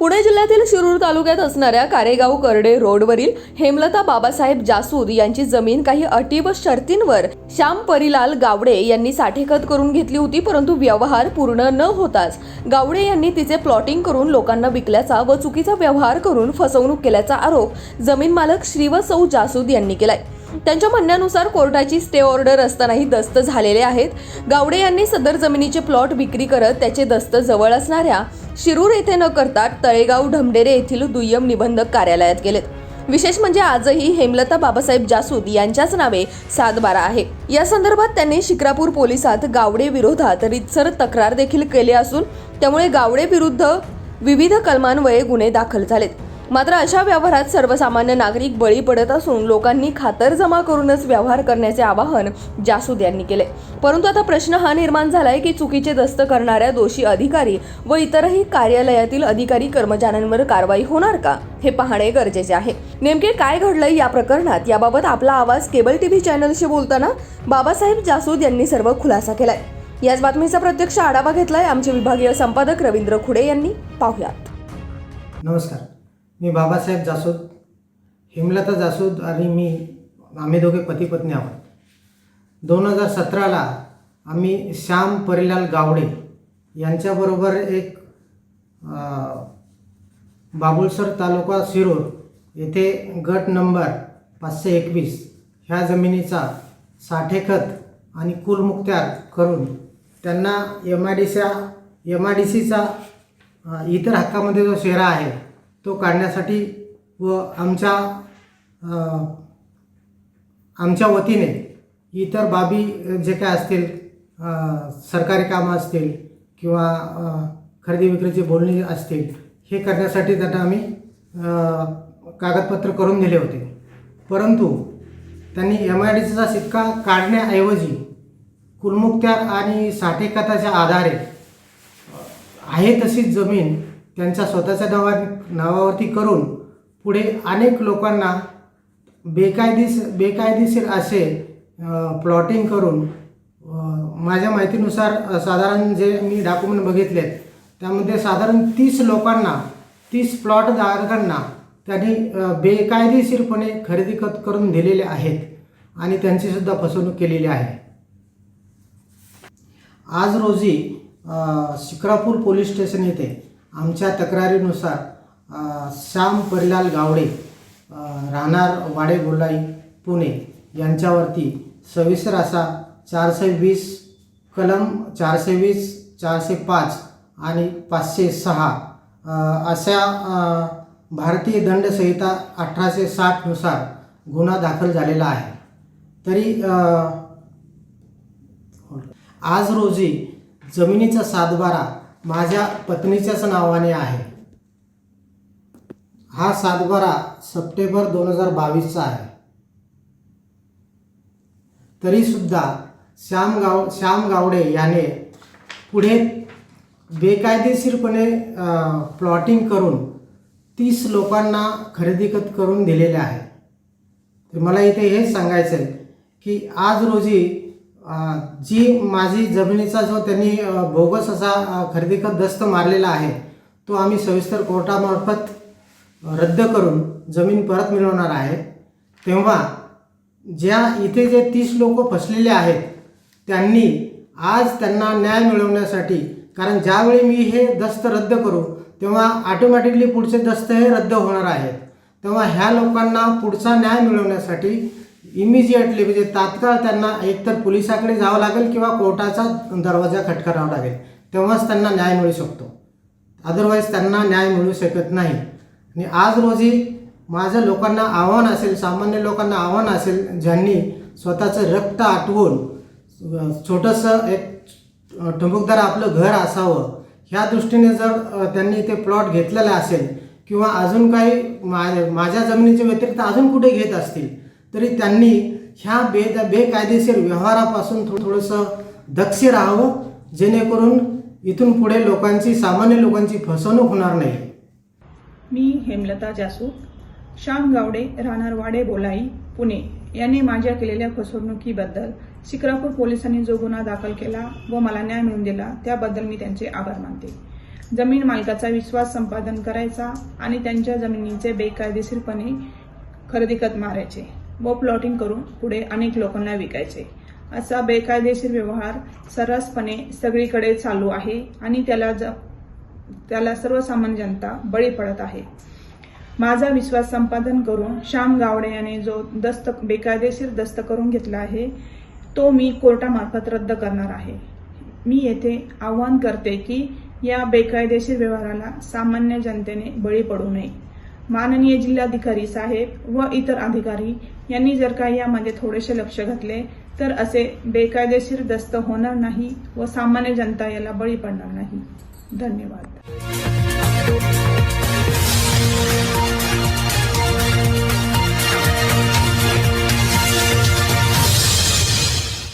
पुणे जिल्ह्यातील शिरूर तालुक्यात असणाऱ्या कारेगाव करडे रोडवरील हेमलता बाबासाहेब जासूद यांची जमीन काही अटी व शर्तींवर श्याम परिलाल गावडे यांनी साठेखत करून घेतली होती परंतु व्यवहार पूर्ण न होताच गावडे यांनी तिचे प्लॉटिंग करून लोकांना विकल्याचा व चुकीचा व्यवहार करून फसवणूक केल्याचा आरोप जमीन मालक श्री व सौ जासूद यांनी केलाय. त्यांच्या म्हणण्यानुसार कोर्टाची स्टे ऑर्डर असतानाही दस्त झालेले आहेत. गावडे यांनी सदर जमिनीचे प्लॉट विक्री करत त्याचे दस्त जवळ असणाऱ्या शिरूर येथे न करता तळेगाव ढमडेरे येथील दुय्यम निबंधक कार्यालयात गेलेत. विशेष म्हणजे आजही हेमलता बाबासाहेब जासूद यांच्याच नावे सातबारा आहे. या संदर्भात त्यांनी शिक्रापूर पोलिसात गावडे विरोधात रितसर तक्रार देखील केली असून त्यामुळे गावडे विरुद्ध विविध कलमान्वये गुन्हे दाखल झालेत. मात्र अशा व्यवहारात सर्वसामान्य नागरिक बळी पडत असून लोकांनी खातर जमा करूनच व्यवहार करण्याचे आवाहन जासूद यांनी केले. परंतु आता प्रश्न हा निर्माण झालाय की चुकीचे दस्त करणाऱ्या दोषी अधिकारी व इतरही कार्यालयातील अधिकारी कर्मचाऱ्यांवर कारवाई होणार का हे पाहणे गरजेचे आहे. नेमके काय घडलंय या प्रकरणात? याबाबत आपला आवाज केबल टीव्ही चॅनलशी बोलताना बाबासाहेब जासूद यांनी सर्व खुलासा केलाय. याच बातमीचा प्रत्यक्ष आढावा घेतलाय आमचे विभागीय संपादक रवींद्र खुडे यांनी. पाहुयात. नमस्कार. मी बाबासाहेब जासूद हिमलता जासूद आणि मी आम्ही दोघे पती पत्नी आहोत. दोन हजार सतराला आम्ही श्याम परिलाल गावडे यांच्याबरोबर एक बाबुलसर तालुका शिरूर येथे गट नंबर पाचशे एकवीस ह्या जमिनीचा साठेखत आणि कुलमुक्त्यार करून त्यांना एम आय डी सीचा एम आय डी सीचा इतर हक्कामध्ये जो शेरा आहे तो काढण्यासाठी व आमच्या आमच्या वतीने इतर बाबी जे काय असतील सरकारी कामं असतील किंवा खरेदी विक्रीची बोलणी असतील हे करण्यासाठी त्यांना आम्ही कागदपत्र करून दिले होते. परंतु त्यांनी एम आय डी सीचा सिक्का काढण्याऐवजी कुलमुक्त्यार आणि साठेखताच्या आधारे आहे तशीच जमीन त्यांच्या स्वतःच्या नावा नावावरती करून पुढे अनेक लोकांना बेकायदेशीर बेकायदेशीर असे प्लॉटिंग करून माझ्या माहितीनुसार साधारण जे मी डॉक्युमेंट आहेत त्यामध्ये साधारण तीस लोकांना तीस प्लॉट धारकांना त्यांनी बेकायदेशीरपणे खरेदी खत करून दिलेले आहेत आणि त्यांचीसुद्धा फसवणूक केलेली आहे. आज रोजी शिक्रापूर पोलीस स्टेशन येथे आमच्या तक्रारीनुसार श्याम परिलाल गावडे राहणार वाडे गोलाई पुणे यांच्यावरती सविस्तर असा चारशे वीस कलम चारशे वीस चारशे पाच आणि पाचशे सहा अशा भारतीय दंडसंहिता अठराशे साठनुसार गुन्हा दाखल झालेला आहे. तरी आज रोजी जमिनीचा सातबारा माझ्या पत्नीच्याच नावाने आहे. हा सातबारा सप्टेंबर दोन हजार बावीसचा आहे. तरीसुद्धा श्याम गाव श्याम गावडे याने पुढे बेकायदेशीरपणे प्लॉटिंग करून तीस लोकांना खरेदीखत करून दिलेले आहे. तर मला इथे हेच सांगायचं आहे की आज रोजी जी माझी जमिनीचा जो त्यांनी बोगस असा खरेदी खत दस्त मारलेला आहे तो आम्ही सविस्तर कोर्टामार्फत रद्द करून जमीन परत मिळवणार आहे. तेव्हा ज्या इथे जे तीस लोक फसलेले आहेत त्यांनी आज त्यांना न्याय मिळवण्यासाठी कारण ज्यावेळी मी हे दस्त रद्द करू तेव्हा ऑटोमॅटिकली पुढचे दस्त हे रद्द होणार आहेत. तेव्हा ह्या लोकांना पुढचा न्याय मिळवण्यासाठी इमिजिएटली म्हणजे तात्काळ त्यांना एकतर पोलिसाकडे जावं लागेल किंवा कोर्टाचा दरवाजा खटकारावा लागेल. तेव्हाच त्यांना न्याय मिळू शकतो. अदरवाईज त्यांना न्याय मिळू शकत नाही. आणि आज रोजी माझं लोकांना आव्हान असेल सामान्य लोकांना आव्हान असेल ज्यांनी स्वतःचं रक्त आटवून छोटंसं एक अ, आपलं घर असावं ह्या दृष्टीने जर त्यांनी ते प्लॉट घेतलेला असेल किंवा अजून काही मा माझ्या जमिनीच्या व्यतिरिक्त अजून कुठे घेत असतील तरी त्यांनी ह्या बेद बेकायदेशीर व्यवहारापासून थो थोडंसं दक्ष राहावं जेणेकरून इथून पुढे लोकांची सामान्य लोकांची फसवणूक होणार नाही. मी हेमलता जासूद श्याम गावडे राहणार वाडे बोलाई पुणे. यांनी माझ्या केलेल्या फसवणुकीबद्दल शिक्रापूर पोलिसांनी जो गुन्हा दाखल केला व मला न्याय मिळवून दिला त्याबद्दल मी त्यांचे आभार मानते. जमीन मालकाचा विश्वास संपादन करायचा आणि त्यांच्या जमिनीचे बेकायदेशीरपणे खरेदी खत मारायचे. व प्लॉटिंग करून पुढे अनेक लोकांना विकायचे. असा बेकायदेशीर व्यवहार सर्रासपणे सगळीकडे चालू आहे आणि त्याला ज त्याला सर्वसामान्य जनता बळी पडत आहे. माझा विश्वास संपादन करून श्याम गावडे याने जो दस्त बेकायदेशीर दस्त करून घेतला आहे तो मी कोर्टामार्फत रद्द करणार आहे. मी येथे आवाहन करते की या बेकायदेशीर व्यवहाराला सामान्य जनतेने बळी पडू नये. माननीय जिल्हाधिकारी साहेब व इतर अधिकारी यांनी जर का यामध्ये थोडेसे लक्ष घातले तर असे बेकायदेशीर दस्त होणार नाही व सामान्य जनता याला बळी पडणार नाही. धन्यवाद.